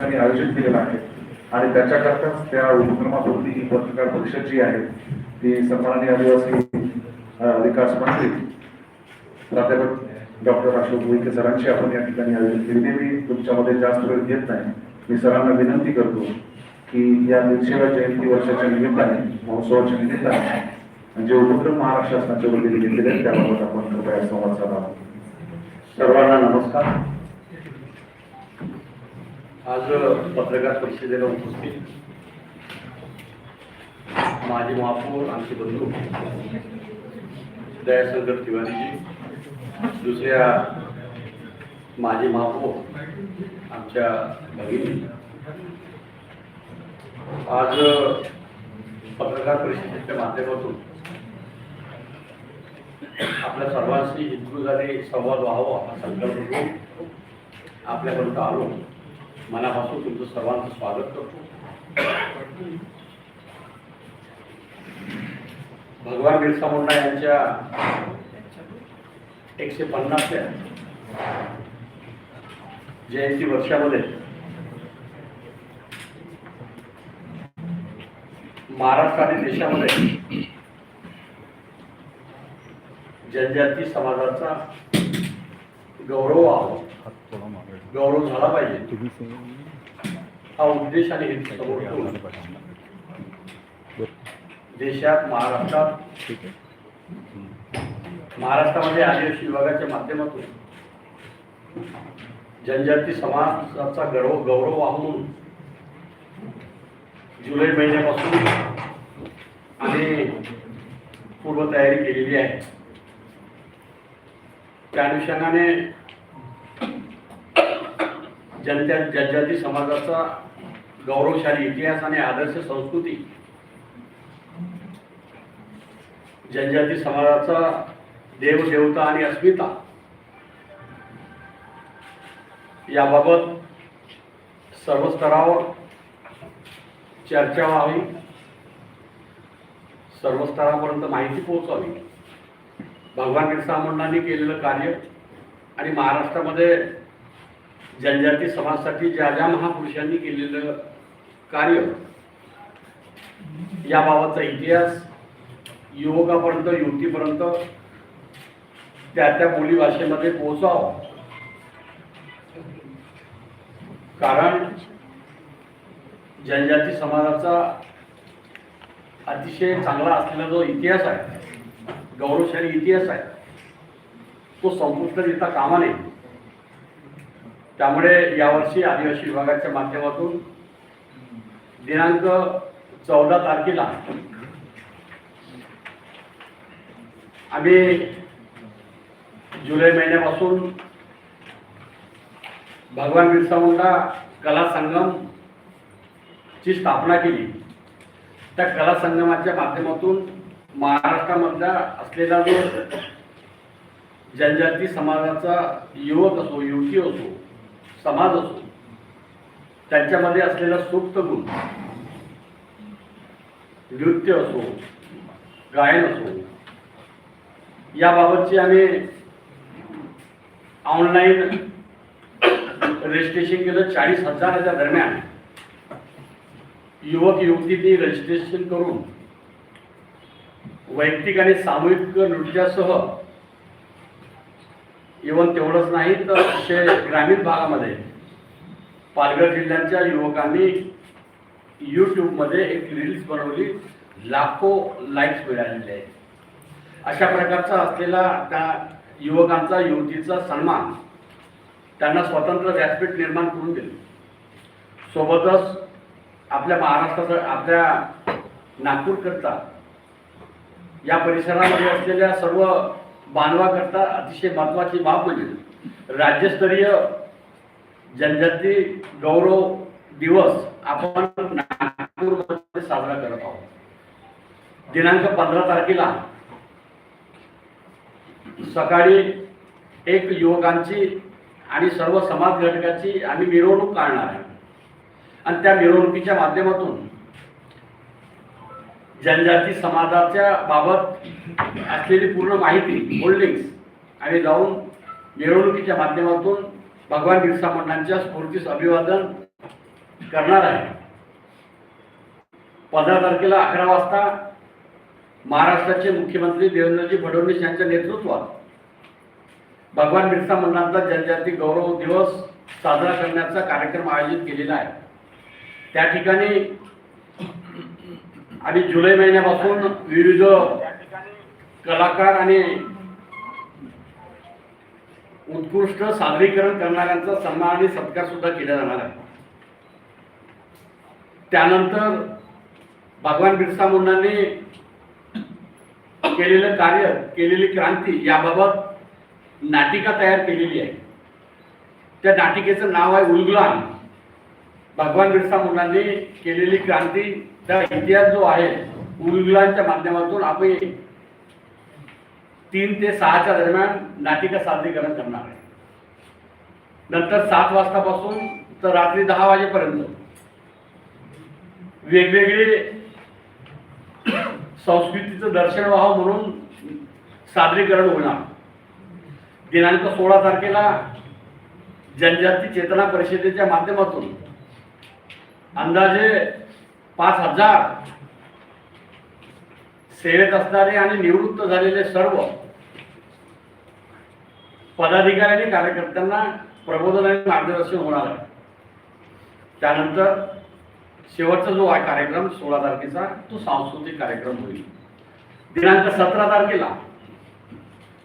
त्यांनी आयोजित केलेला आहे. आणि त्याच्याकरताच त्या उपक्रमापुरती ही पत्रकार परिषद जी आहे ती सन्माननीय आदिवासी विकास मंत्री प्राध्यापक डॉक्टर अशोक उईके सरांची आपण या ठिकाणी आयोजित केली. मी तुमच्यामध्ये जास्त वेळ घेत नाही. मी सरांना विनंती करतो की या दीडशेव्या जयंती वर्षाच्या निमित्ताने महोत्सवाच्या निमित्ताने जे उपक्रम महाराष्ट्र शासनाच्या वतीने घेतलेले आहेत त्याबाबत आपण कृपया संवाद साधावा सर्वांना नमस्कार. आज पत्रकार परिषदेला उपस्थित माजी महापौर आमचे बंधू दयाशंकर तिवारीजी दुसऱ्या माजी महापौर आमच्या भगिनी. आज पत्रकार परिषदेच्या माध्यमातून आपल्या सर्वांशी हितगुजारी संवाद व्हावा हा संकल्प घेऊन आपल्यापर्यंत आलो. मनापासून तुमचं सर्वांचं स्वागत करतो. भगवान बिरसा मुंडा यांच्या एकशे पन्नासव्या जयंती वर्षामध्ये महाराष्ट्र आणि देशामध्ये जनजाती समाजाचा गौरव आहोत गौरव झाला पाहिजे. हा उद्देश आणि देशात महाराष्ट्रात महाराष्ट्रामध्ये आदिवासी विभागाच्या माध्यमातून जनजाती समाजाचा गौरव गौरव वाहून जुलै महिन्यापासून आम्ही पूर्वतयारी केलेली आहे. त्या अनुषंगाने जनत्या जनजाती समाजाचा गौरवशाली इतिहास आणि आदर्श संस्कृती जनजाती समाजाचा देवदेवता आणि अस्मिता याबाबत सर्व स्तरावर चर्चा व्हावी. सर्व स्तरापर्यंत माहिती पोहोचावी. भगवान बिरसा मुंडांनी केलेलं कार्य आणि महाराष्ट्रामध्ये जनजाती समाजासाठी ज्या ज्या महापुरुषांनी केलेलं कार्य याबाबतचा इतिहास युवकापर्यंत युवतीपर्यंत त्या त्या बोलीभाषेमध्ये पोहोचावं. कारण जनजाती समाजाचा अतिशय चांगला असलेला जो इतिहास आहे गौरवशाली इतिहास आहे तो संपुष्ट देता कामा नये. त्यामुळे यावर्षी आदिवासी विभागाच्या माध्यमातून दिनांक चौदा तारखेला आम्ही जुलै महिन्यापासून भगवान बिरसा मुंडा कला संगम ची स्थापना केली. त्या कला संगमाच्या माध्यमातून महाराष्ट्रामधला असलेला जो जनजाती समाजाचा युवक असो युवती असो समाज असो त्यांच्यामध्ये असलेला सुप्त गुण नृत्य असो गायन असो याबाबतची आम्ही ऑनलाईन रजिस्ट्रेशन केलं चाळीस हजाराच्या दरम्यान. युवक युवतींनी रजिस्ट्रेशन करून वैयक्तिक आणि सामूहिक नृत्यासह इवन तेवढंच नाही तर असे ग्रामीण भागामध्ये पालघर जिल्ह्याच्या युवकांनी यूट्यूबमध्ये एक रील्स बनवली लाखो लाईक्स मिळालेले आहेत. अशा प्रकारचा असलेला त्या युवकांचा युवतीचा सन्मान त्यांना स्वतंत्र व्यासपीठ निर्माण करून दिले. सोबतच आपल्या महाराष्ट्राचं आपल्या नागपूरकरता या परिसरामध्ये असलेल्या सर्व बांधवाकरता अतिशय महत्त्वाची बाब म्हणजे राज्यस्तरीय जनजाती गौरव दिवस आपण नागपूरमध्ये साजरा करत आहोत. दिनांक पंधरा तारखेला सकाळी एक युवकांची आणि सर्व समाज घटकाची आम्ही मिरवणूक काढणार आहे. आणि त्या मिरवणुकीच्या माध्यमातून जनजाती समाजाच्या बाबत असलेली पूर्ण माहिती होल्डिंग्स आणि जाऊन मिरवणुकीच्या माध्यमातून भगवान बिरसा मुंडांच्या स्फूर्तीस अभिवादन करणार आहे. पंधरा तारखेला अकरा वाजता महाराष्ट्राचे मुख्यमंत्री देवेंद्रजी फडणवीस यांच्या नेतृत्वात भगवान बिरसा मंडळांचा जनजाती गौरव दिवस साजरा करण्याचा कार्यक्रम आयोजित केलेला आहे. त्या ठिकाणी आणि जुलै महिन्यापासून विविध कलाकार आणि उत्कृष्ट सादरीकरण करणाऱ्यांचा सन्मान आणि सत्कार सुद्धा केला जाणार आहे. त्यानंतर भगवान बिरसा मुंडांनी केलेलं कार्य केलेली क्रांती याबाबत नाटिका तयार केलेली आहे. त्या नाटिकेचं नाव आहे उलगलान भगवान बिरसा मुंडांनी केलेली क्रांती त्या इतिहास जो आहे उलगुलानच्या माध्यमातून आपण तीन ते सहाच्या दरम्यान नाटिका सादरीकरण करणार आहे. नंतर सात वाजतापासून तर रात्री दहा वाजेपर्यंत वेगवेगळे संस्कृतीचं दर्शन व्हावं म्हणून सादरीकरण होणार. दिनांक सोळा तारखेला जनजाती चेतना परिषदेच्या माध्यमातून अंदाजे पाच हजार. सेवेत असणारे आणि निवृत्त झालेले सर्व पदाधिकारी आणि कार्यकर्त्यांना प्रबोधन आणि मार्गदर्शन होणार आहे. त्यानंतर शेवटचा जो आहे कार्यक्रम सोळा तारखेचा तो सांस्कृतिक कार्यक्रम होईल. दिनांक सतरा तारखेला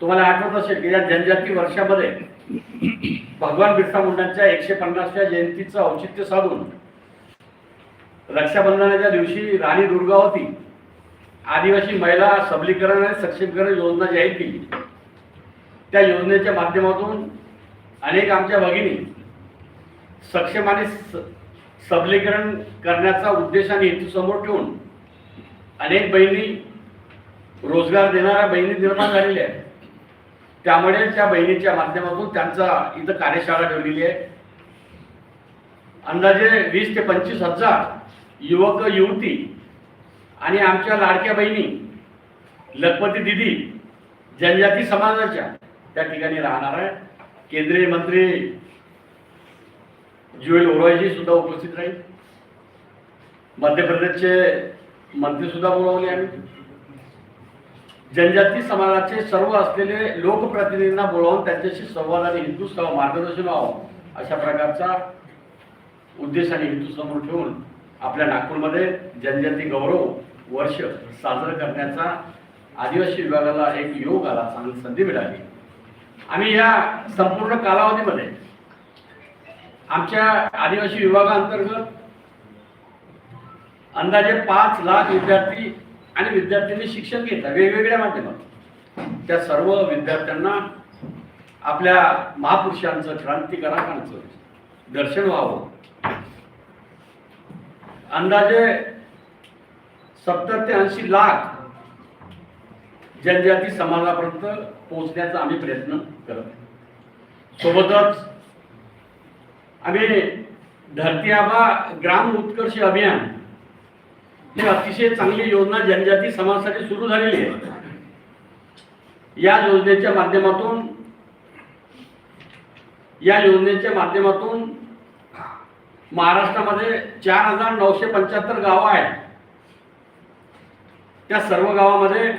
तुम्हाला आठवत असेल की या जनजाती वर्षामध्ये भगवान बिरसा मुंडांच्या एकशे पन्नासव्या जयंतीचं औचित्य साधून रक्षाबंधनाच्या दिवशी राणी दुर्गावती आदिवासी महिला सबलीकरण आणि सक्षमीकरण योजना जाहीर केली. त्या योजनेच्या माध्यमातून अनेक आमच्या भगिनी सक्षम आणि स- सबलीकरण करण्याचा उद्देश आणि हेतू समोर ठेवून अनेक बहिणी रोजगार देणाऱ्या बहिणी निर्माण झालेल्या आहेत. त्यामुळे त्या बहिणीच्या माध्यमातून त्यांचा इथं कार्यशाळा ठेवलेली आहे. अंदाजे वीस ते पंचवीस हजार युवक युवती आणि आमच्या लाडक्या बहिणी लखपती दिदी जनजाती समाजाच्या त्या ठिकाणी राहणार आहे केंद्रीय मंत्री ज्युएल ओरवाईजी सुद्धा उपस्थित राहील. मध्य प्रदेशचे मंत्री सुद्धा बोलावले आम्ही जनजाती समाजाचे सर्व असलेले लोकप्रतिनिधींना बोलावून त्यांच्याशी संवाद आणि हिंदू मार्गदर्शन व्हावं अशा प्रकारचा उद्देश आणि हिंदू समोर ठेवून आपल्या नागपूरमध्ये जनजाती गौरव वर्ष साजरं करण्याचा आदिवासी विभागाला एक योग आला चांगली संधी मिळाली. आम्ही या संपूर्ण कालावधीमध्ये आमच्या आदिवासी विभागाअंतर्गत अंदाजे पाच लाख विद्यार्थी आणि विद्यार्थ्यांनी शिक्षण घेतलं वेगवेगळ्या माध्यमात त्या सर्व विद्यार्थ्यांना आपल्या महापुरुषांचं क्रांतिकारकांचं दर्शन व्हावं. अंदाजे सत्तर ते ऐंशी लाख जनजाती समाजापर्यंत पोहोचण्याचा आम्ही प्रयत्न करत आहे. सोबतच आम्ही धरती आबा ग्राम उत्कर्ष अभियान ही अतिशय चांगली योजना जनजाती समाजासाठी सुरू झालेली आहे या योजनेच्या माध्यमातून या योजनेच्या माध्यमातून महाराष्ट्रामध्ये चार हजार नऊशे पंच्याहत्तर गावं आहेत. त्या सर्व गावामध्ये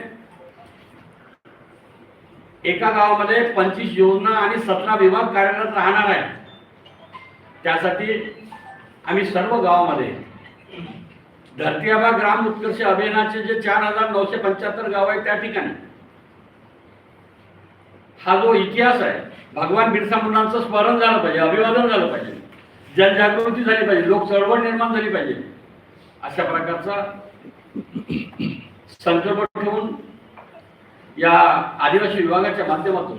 एका गावामध्ये पंचवीस योजना आणि सतरा विभाग कार्यरत राहणार आहे त्यासाठी आम्ही सर्व गावामध्ये धरती आबा ग्राम उत्कर्ष अभियानाचे जे चार हजार नऊशे पंच्याहत्तर गाव आहेत त्या ठिकाणी. हा जो इतिहास आहे भगवान बिरसा मुंडांचं स्मरण झालं पाहिजे अभिवादन झालं पाहिजे. जनजागृती झाली पाहिजे लोक चळवळ निर्माण झाली पाहिजे. अशा प्रकारचा संकल्प ठेवून या आदिवासी विभागाच्या माध्यमातून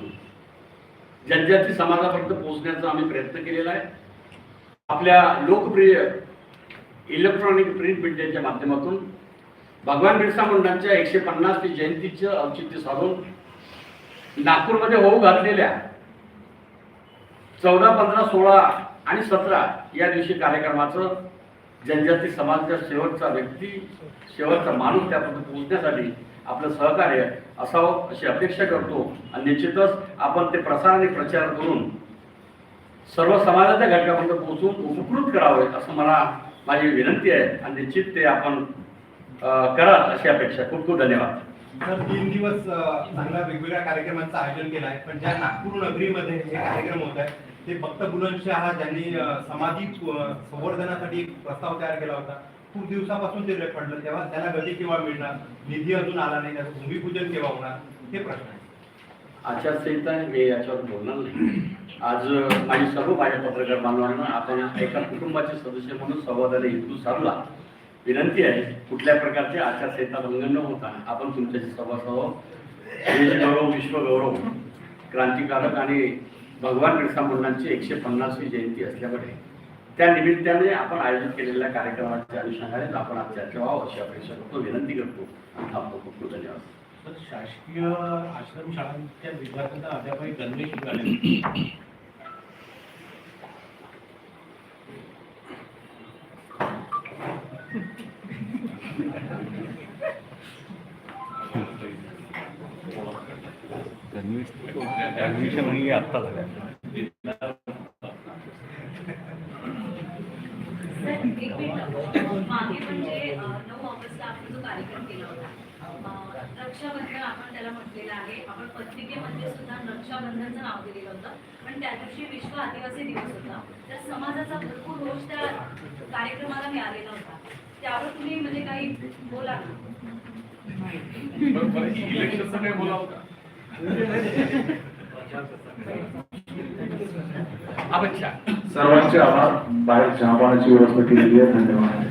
जनजाती समाजापर्यंत पोहोचण्याचा आम्ही प्रयत्न केलेला आहे. आपल्या लोकप्रिय इलेक्ट्रॉनिक प्रिंट मीडियाच्या माध्यमातून भगवान बिरसा मुंडांच्या एकशे पन्नासवी जयंतीचं औचित्य साधून नागपूरमध्ये होऊ घातलेल्या चौदा पंधरा सोळा आणि सतरा या दिवशी कार्यक्रमाचं जनजाती समाजाच्या शेवटचा व्यक्ती शेवटचा माणूस त्यापर्यंत पोहोचण्यासाठी आपलं सहकार्य असावं अशी अपेक्षा करतो. आणि निश्चितच आपण ते प्रसार आणि प्रचार करून सर्व समाजाच्या घटकापर्यंत पोहोचून उपकृत करावे असं मला माझी विनंती आहे. आणि निश्चित ते आपण कराल अशी अपेक्षा. खूप खूप धन्यवाद. तर तीन दिवस चांगल्या वेगवेगळ्या कार्यक्रमांचं आयोजन केलं आहे पण ज्या नागपूर नगरीमध्ये हे कार्यक्रम होत आहे ते फक्त बुलंदशहा ज्यांनी सामाजिक संवर्धनासाठी एक प्रस्ताव तयार केला होता खूप दिवसापासून ते पडलं तेव्हा त्याला गती केव्हा मिळणार? निधी अजून आला नाही त्याचं भूमिपूजन केव्हा होणार? हे प्रश्न आहे. आचारसंहिता मी याच्यावर बोलणार नाही. आज माझी सर्व माझ्या पत्रकार बांधवांना आपण एका कुटुंबाचे सदस्य म्हणून संवादाने हेतू साधला विनंती आहे कुठल्या प्रकारचे आचारसंहिता भंग न होता आपण तुमच्याशी सभासह देशगौरव विश्वगौरव क्रांतिकारक आणि भगवान बिरसा मुंडांची एकशे पन्नासवी जयंती असल्यामुळे त्या निमित्ताने आपण आयोजित केलेल्या कार्यक्रमाच्या अनुषंगाने आपण आज चर्चा व्हावं अशी अपेक्षा करतो. विनंती करतो. थांबतो खूप खूप धन्यवाद. तर शासकीय आश्रमशाळांच्या विद्यार्थ्यांना अद्यापही गणवेश मिळाले ऍडमिशन ही आत्ता झाल्या सर, एक मिनिट. मागे म्हणजे नऊ ऑगस्टला आपण जो कार्यक्रम केला होता रक्षाबंधन आपण त्याला म्हटलेलं आहे. आपण पत्रिकेमध्ये सुद्धा रक्षाबंधनचं नाव दिलेलं होतं. पण त्या दिवशी विश्व आदिवासी दिवस होता. तर समाजाचा भरपूर रोष त्या कार्यक्रमाला मिळालेला होता. त्यावर तुम्ही म्हणजे काही बोला ना. सर्वांचे आभार. बाहेर चहापाण्याची व्यवस्था केलेली आहे. धन्यवाद.